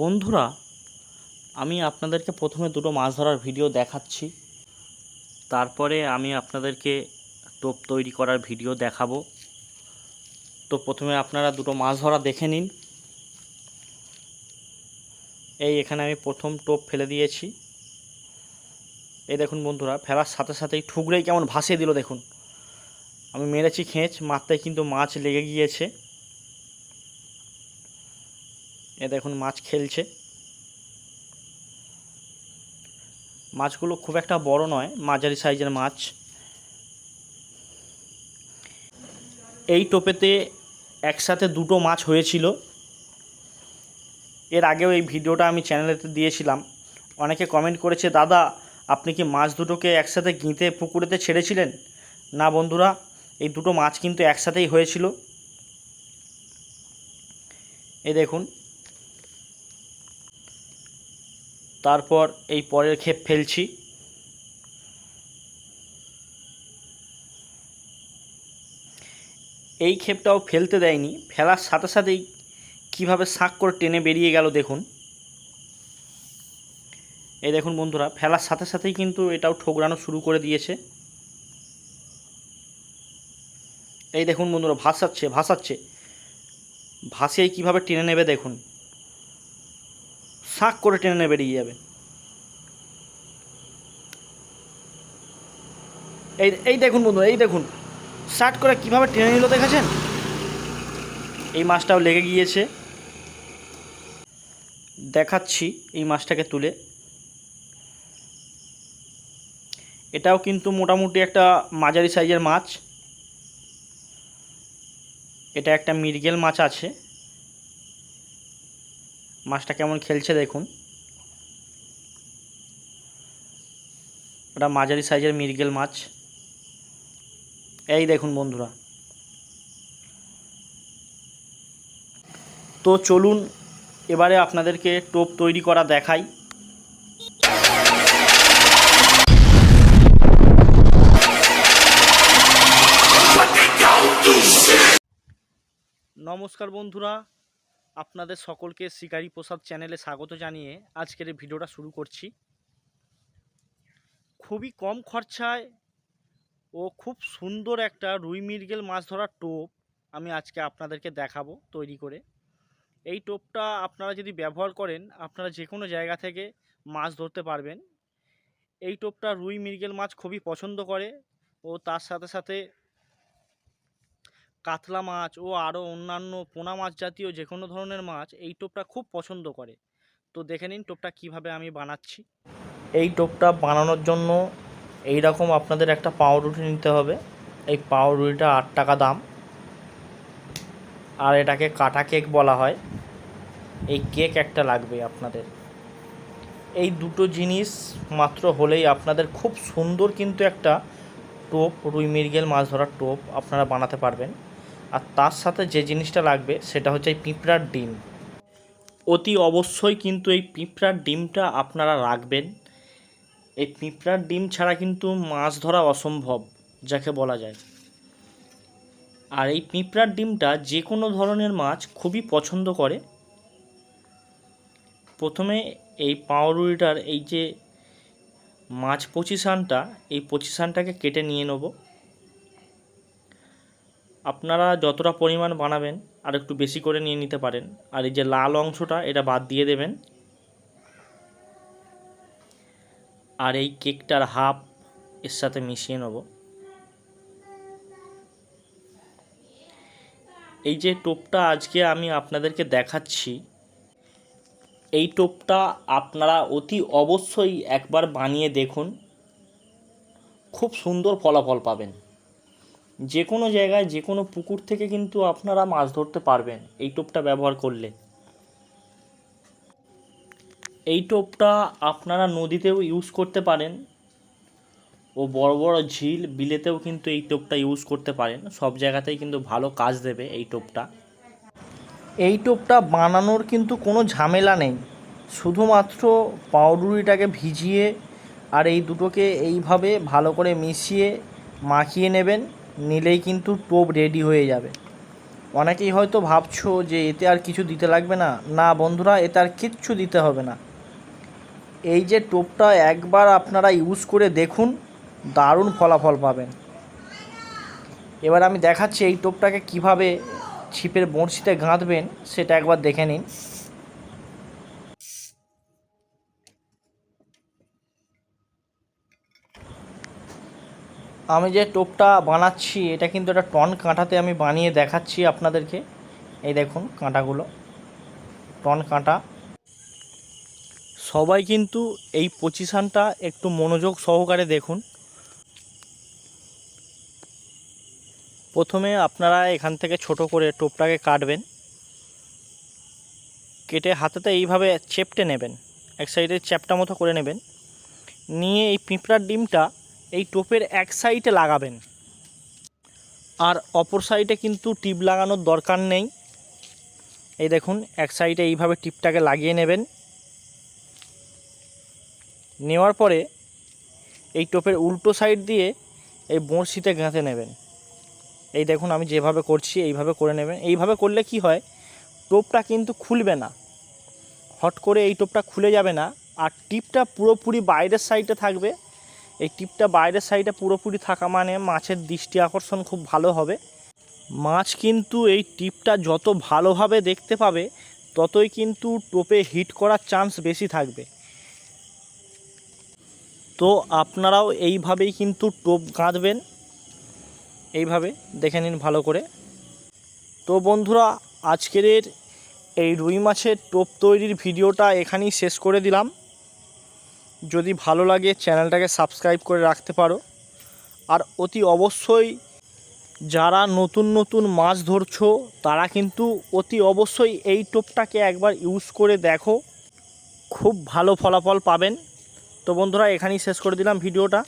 বন্ধুরা, আমি আপনাদেরকে প্রথমে দুটো মাছ ধরার ভিডিও দেখাচ্ছি। তারপরে আমি আপনাদেরকে টোপ তৈরি করার ভিডিও দেখাবো। তো প্রথমে আপনারা দুটো মাছ ধরা দেখে নিন। এই এখানে আমি প্রথম টোপ ফেলে দিয়েছি। এই দেখুন বন্ধুরা, ফেলার সাথে সাথেই ঠুকরেই কেমন ভাসিয়ে দিল দেখুন। আমি মেরেছি খেঁচ, মারতে কিন্তু মাছ লেগে গিয়েছে। এ দেখুন মাছ খেলছে। মাছগুলো খুব একটা বড় নয়, মাঝারি সাইজের মাছ। এই টোপেতে একসাথে দুটো মাছ হয়েছিল। এর আগেও এই ভিডিওটা আমি চ্যানেলেতে দিয়েছিলাম। অনেকে কমেন্ট করেছে, দাদা, আপনি কি মাছ দুটোকে একসাথে গিঁতে পুকুরেতে ছেড়েছিলেন? না বন্ধুরা, এই দুটো মাছ কিন্তু একসাথেই হয়েছিল। এই দেখুন তারপর এই পরের ক্ষেপ ফেলছি। এই ক্ষেপটাও ফেলতে দেয়নি, ফেলার সাথে সাথেই কীভাবে শাঁক করে টেনে বেরিয়ে গেল দেখুন। এই দেখুন বন্ধুরা, ফেলার সাথে সাথেই কিন্তু এটাও ঠোকরানো শুরু করে দিয়েছে। এই দেখুন বন্ধুরা, ভাসাচ্ছে ভাসাচ্ছে। ভাসিয়ে কীভাবে টেনে নেবে দেখুন। শাঁক করে টেনে বেরিয়ে যাবে। এই এই দেখুন বন্ধু, এই দেখুন। শার্ট করে কীভাবে টেনে নিল দেখেছেন এই মাছটাও লেগে গিয়েছে। দেখাচ্ছি এই মাছটাকে তুলে। এটাও কিন্তু মোটামুটি একটা মাঝারি সাইজের মাছ। এটা একটা মৃগেল মাছ আছে। মাছটা কেমন খেলছে দেখুন। ওটা মাঝারি সাইজের মৃগেল মাছ। এই দেখুন বন্ধুরা। তো চলুন, এবারে আপনাদেরকে টোপ তৈরি করা দেখাই। নমস্কার বন্ধুরা আপনাদের সকলকে শিকারি প্রসাদ চ্যানেলে স্বাগত জানিয়ে আজকের এই ভিডিওটা শুরু করছি। খুবই কম খরচায় ও খুব সুন্দর একটা রুই মৃগেল মাছ ধরার টোপ আমি আজকে আপনাদেরকে দেখাবো তৈরি করে। এই টোপটা আপনারা যদি ব্যবহার করেন, আপনারা যে কোনো জায়গা থেকে মাছ ধরতে পারবেন। এই টোপটা রুই মৃগেল মাছ খুবই পছন্দ করে ও তার সাথে সাথে কাতলা মাছ ও আরও অন্যান্য পোনা মাছ জাতীয় যে কোনো ধরনের মাছ এই টোপটা খুব পছন্দ করে। তো দেখে নিন টোপটা কীভাবে আমি বানাচ্ছি। এই টোপটা বানানোর জন্য এই রকম আপনাদের একটা পাউরুটি নিতে হবে। এই পাউরুটিটা আট টাকা দাম। আর এটাকে কাটা কেক বলা হয়। এই কেক একটা লাগবে আপনাদের। এই দুটো জিনিস মাত্র হলেই আপনাদের খুব সুন্দর কিন্তু একটা টোপ, রুই মৃগেল মাছ ধরার টোপ আপনারা বানাতে পারবেন। আর তার সাথে যে জিনিসটা লাগবে সেটা হচ্ছে এই পিঁপড়ার ডিম। অতি অবশ্যই কিন্তু এই পিঁপড়ার ডিমটা আপনারা রাখবেন। এই পিঁপড়ার ডিম ছাড়া কিন্তু মাছ ধরা অসম্ভব, যাকে বলা যায়। আর এই পিঁপড়ার ডিমটা যে কোনো ধরনের মাছ খুবই পছন্দ করে। প্রথমে এই পাউরুটিটার এই যে মাছ পজিশানটা এই পজিশানটাকে কেটে নিয়ে নেব। আপনারা যতটা পরিমাণ বানাবেন আর একটু বেশি করে নিয়ে নিতে পারেন। আর এই যে লাল অংশটা, এটা বাদ দিয়ে দেবেন। আর এই কেকটার হাফ এর সাথে মিশিয়ে নেব। এই যে টোপটা আজকে আমি আপনাদেরকে দেখাচ্ছি, এই টোপটা আপনারা অতি অবশ্যই একবার বানিয়ে দেখুন। খুব সুন্দর ফলাফল পাবেন। যে কোনো জায়গায় যে কোনো পুকুর থেকে কিন্তু আপনারা মাছ ধরতে পারবেন। এই টোপটা ব্যবহার করলে। এই টোপটা আপনারা নদীতেও ইউজ করতে পারেন ও বড় বড় ঝিল বিলেতেও কিন্তু এই টোপটা ইউজ করতে পারেন। সব জায়গাতেই কিন্তু ভালো কাজ দেবে এই টোপটা। এই টোপটা বানানোর কিন্তু কোনো ঝামেলা নেই। শুধুমাত্র পাউরুটিটাকে ভিজিয়ে আর এই দুটোকে এইভাবে ভালো করে মিশিয়ে মাখিয়ে নেবেন। নিলেই কিন্তু টোপ রেডি হয়ে যাবে। অনেকেই হয়তো ভাবছ যে এতে আর কিছু দিতে লাগবে না। না বন্ধুরা, এতে আর কিচ্ছু দিতে হবে না। এই যে টোপটা একবার আপনারা ইউজ করে দেখুন, দারুণ ফলাফল পাবেন। এবার আমি দেখাচ্ছি এই টোপটাকে কীভাবে ছিপের বড়শিতে গাঁথবেন, সেটা একবার দেখে নিন। আমি যে টোপটা বানাচ্ছি, এটা কিন্তু একটা টন কাঁটাতে আমি বানিয়ে দেখাচ্ছি আপনাদেরকে। এই দেখুন কাঁটাগুলো। টন কাঁটা। সবাই কিন্তু এই পজিশানটা একটু মনোযোগ সহকারে দেখুন। প্রথমে আপনারা এখান থেকে ছোট করে টোপটাকে কাটবেন। কেটে হাতেতে এইভাবে চেপটে নেবেন। এক সাইডে চ্যাপটা মতো করে নেবেন। নিয়ে এই পিঁপড়ার ডিমটা এই টোপের এক সাইডে লাগাবেন। আর অপর সাইডে কিন্তু টিপ লাগানোর দরকার নেই। এই দেখুন, এক সাইডে এইভাবে টিপটাকে লাগিয়ে নেবেন। নেওয়ার পরে এই টোপের উল্টো সাইড দিয়ে এই বড়শিতে গাঁথে নেবেন। এই দেখুন, আমি যেভাবে করছি এইভাবে করে নেবেন। এইভাবে করলে কি হয়, টোপটা কিন্তু খুলবে না। হট করে এই টোপটা খুলে যাবে না। আর টিপটা পুরোপুরি বাইরের সাইডে থাকবে। এই টিপটা বাইরের সাইডে পুরোপুরি থাকা মানে মাছের দৃষ্টি আকর্ষণ খুব ভালো হবে। মাছ কিন্তু এই টিপটা যত ভালোভাবে দেখতে পাবে, ততই কিন্তু টোপে হিট করার চান্স বেশি থাকবে। তো আপনারাও এইভাবেই কিন্তু টোপ গাঁথবেন এইভাবে দেখে নিন ভালো করে। তো বন্ধুরা, আজকের এই রুই মাছের টোপ তৈরির ভিডিওটা এখানেই শেষ করে দিলাম। যদি ভালো লাগে চ্যানেলটাকে সাবস্ক্রাইব করে রাখতে পারো। আর অতি অবশ্যই যারা নতুন নতুন মাছ ধরছো, তারা কিন্তু অতি অবশ্যই এই টোপটাকে একবার ইউজ করে দেখো। খুব ভালো ফলাফল পাবেন। তো বন্ধুরা, এখানেই শেষ করে দিলাম ভিডিওটা।